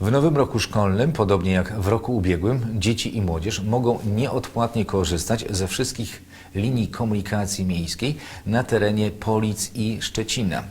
W nowym roku szkolnym, podobnie jak w roku ubiegłym, dzieci i młodzież mogą nieodpłatnie korzystać ze wszystkich linii komunikacji miejskiej na terenie Polic i Szczecina.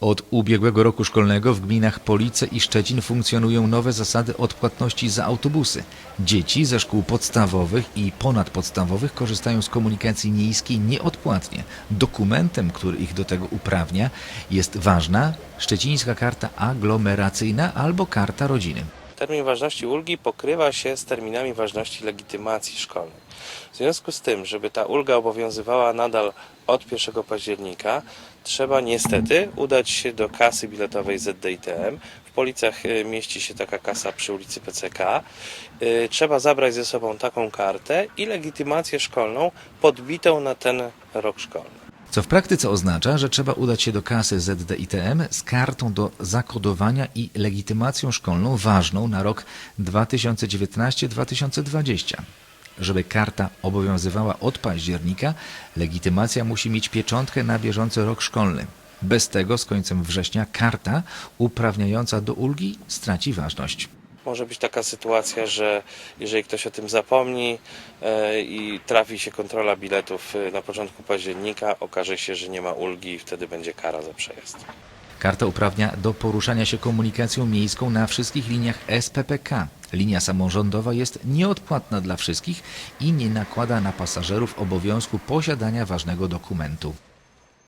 Od ubiegłego roku szkolnego w gminach Police i Szczecin funkcjonują nowe zasady odpłatności za autobusy. Dzieci ze szkół podstawowych i ponadpodstawowych korzystają z komunikacji miejskiej nieodpłatnie. Dokumentem, który ich do tego uprawnia, jest ważna szczecińska karta aglomeracyjna albo karta rodziny. Termin ważności ulgi pokrywa się z terminami ważności legitymacji szkolnej. W związku z tym, żeby ta ulga obowiązywała nadal od 1 października, trzeba niestety udać się do kasy biletowej ZDITM. W Policach y, mieści się taka kasa przy ulicy PCK. Y, Trzeba zabrać ze sobą taką kartę i legitymację szkolną podbitą na ten rok szkolny. Co w praktyce oznacza, że trzeba udać się do kasy ZDITM z kartą do zakodowania i legitymacją szkolną ważną na rok 2019-2020. Żeby karta obowiązywała od października, legitymacja musi mieć pieczątkę na bieżący rok szkolny. Bez tego z końcem września karta uprawniająca do ulgi straci ważność. Może być taka sytuacja, że jeżeli ktoś o tym zapomni e, i trafi się kontrola biletów e, na początku października, okaże się, że nie ma ulgi i wtedy będzie kara za przejazd. Karta uprawnia do poruszania się komunikacją miejską na wszystkich liniach SPPK. Linia samorządowa jest nieodpłatna dla wszystkich i nie nakłada na pasażerów obowiązku posiadania ważnego dokumentu.